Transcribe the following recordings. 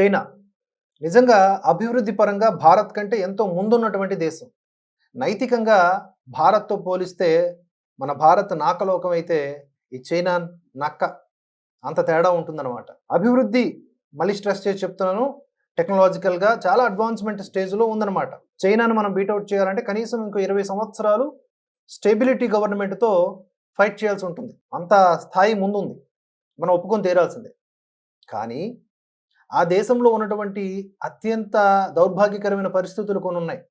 China. నిజంగా అభివృద్ధి పరంగా భారత్ కంటే ఎంతో ముందున్నటువంటి దేశం. నైతికంగా భారత్తో పోలిస్తే మన భారత్ నాకలోకం అయితే ఈ చైనా నక్క అంత తేడా ఉంటుందన్నమాట. అభివృద్ధి మళ్ళీ స్ట్రెస్ చేసి చెప్తున్నాను. టెక్నాలజికల్గా చాలా అడ్వాన్స్మెంట్ స్టేజ్లో ఉందన్నమాట. చైనాను మనం బీటౌట్ చేయాలంటే కనీసం ఇంకో ఇరవై సంవత్సరాలు స్టెబిలిటీ గవర్నమెంట్తో ఫైట్ చేయాల్సి ఉంటుంది. అంత స్థాయి ముందుంది. మనం ఒప్పుకొని తీరాల్సిందే. కానీ ఆ దేశంలో ఉన్నటువంటి అత్యంత దౌర్భాగ్యకరమైన పరిస్థితులు కొన్ని ఉన్నాయి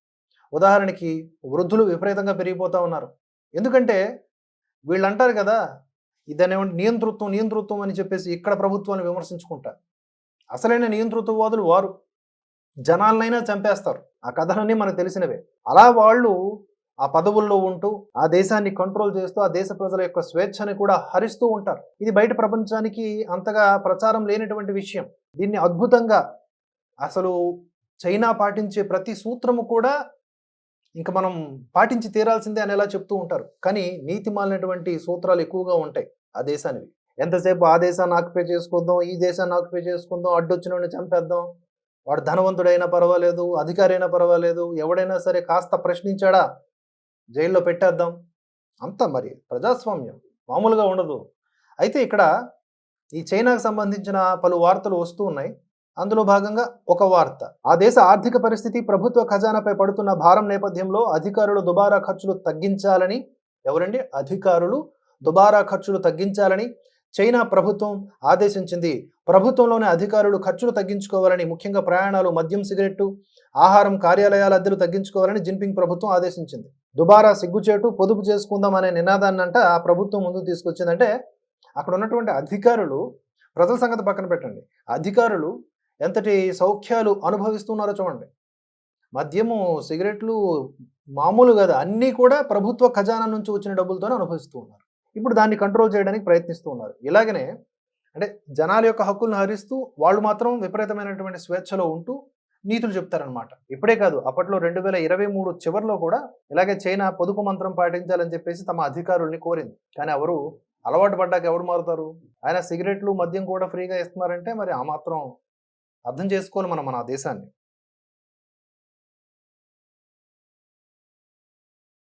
ఉదాహరణకి వృద్ధులు విపరీతంగా పెరిగిపోతూ ఉన్నారు. ఎందుకంటే వీళ్ళు అంటారు కదా ఇదనే నియంతృత్వం నియంతృత్వం అని చెప్పేసి ఇక్కడ ప్రభుత్వాన్ని విమర్శించుకుంటారు అసలైన నియంతృత్వవాదులు వారు. జనాలనైనా చంపేస్తారు. ఆ కథలన్నీ మనకు తెలిసినవే. అలా వాళ్ళు ఆ పదవుల్లో ఉంటూ ఆ దేశాన్ని కంట్రోల్ చేస్తూ ఆ దేశ ప్రజల యొక్క స్వేచ్ఛని కూడా హరిస్తూ ఉంటారు. ఇది బయట ప్రపంచానికి అంతగా ప్రచారం లేనటువంటి విషయం. దీన్ని అద్భుతంగా అసలు చైనా పాటించే ప్రతి సూత్రము కూడా ఇంకా మనం పాటించి తీరాల్సిందే అని ఎలా చెప్తూ ఉంటారు. కానీ నీతి మాలినటువంటి సూత్రాలు ఎక్కువగా ఉంటాయి ఆ దేశానివి. ఎంతసేపు ఆ దేశాన్ని ఆక్యుపై చేసుకుందాం ఈ దేశాన్ని ఆక్యుపై చేసుకుందాం అడ్డొచ్చిన చంపేద్దాం వాడు ధనవంతుడైనా పర్వాలేదు అధికారైనా పర్వాలేదు ఎవడైనా సరే కాస్త ప్రశ్నించాడా జైల్లో పెట్టేద్దాం. అంత మరి ప్రజాస్వామ్యం మామూలుగా ఉండదు. అయితే ఇక్కడ ఈ చైనాకు సంబంధించిన పలు వార్తలు వస్తూ ఉన్నాయి. అందులో భాగంగా ఒక వార్త. ఆ దేశ ఆర్థిక పరిస్థితి ప్రభుత్వ ఖజానాపై పడుతున్న భారం నేపథ్యంలో అధికారులు దుబారా ఖర్చులు తగ్గించాలని ఎవరండి? అధికారులు దుబారా ఖర్చులు తగ్గించాలని చైనా ప్రభుత్వం ఆదేశించింది. ప్రభుత్వంలోని అధికారులు ఖర్చులు తగ్గించుకోవాలని ముఖ్యంగా ప్రయాణాలు మద్యం సిగరెట్టు ఆహారం కార్యాలయాల అద్దెలు తగ్గించుకోవాలని జిన్పింగ్ ప్రభుత్వం ఆదేశించింది. దుబారా సిగ్గుచేటు పొదుపు చేసుకుందాం అనే నినాదాన్ని అంట ఆ ప్రభుత్వం ముందుకు తీసుకొచ్చిందంటే అక్కడ ఉన్నటువంటి అధికారులు ప్రజల సంగతి పక్కన పెట్టండి. అధికారులు ఎంతటి సౌఖ్యాలు అనుభవిస్తున్నారో చూడండి. మద్యము సిగరెట్లు మామూలు కదా అన్నీ కూడా ప్రభుత్వ ఖజానా నుంచి వచ్చిన డబ్బులతోనే అనుభవిస్తూ ఉన్నారు. ఇప్పుడు దాన్ని కంట్రోల్ చేయడానికి ప్రయత్నిస్తూ ఉన్నారు. ఇలాగనే అంటే జనాల యొక్క హక్కులను హరిస్తూ వాళ్ళు మాత్రం విపరీతమైనటువంటి స్వేచ్ఛలో ఉంటూ నీతులు చెప్తారనమాట ఇప్పుడే కాదు అప్పట్లో రెండు వేల ఇరవై మూడు చివరిలో కూడా ఇలాగే చైనా పొదుపు మంత్రం పాటించాలని చెప్పేసి తమ అధికారుల్ని కోరింది. కానీ ఎవరు అలవాటు పడ్డాక ఎవరు మారుతారు? ఆయన సిగరెట్లు మద్యం కూడా ఫ్రీగా ఇస్తున్నారంటే మరి ఆ మాత్రం అర్థం చేసుకోవాలి మనం మన దేశాన్ని.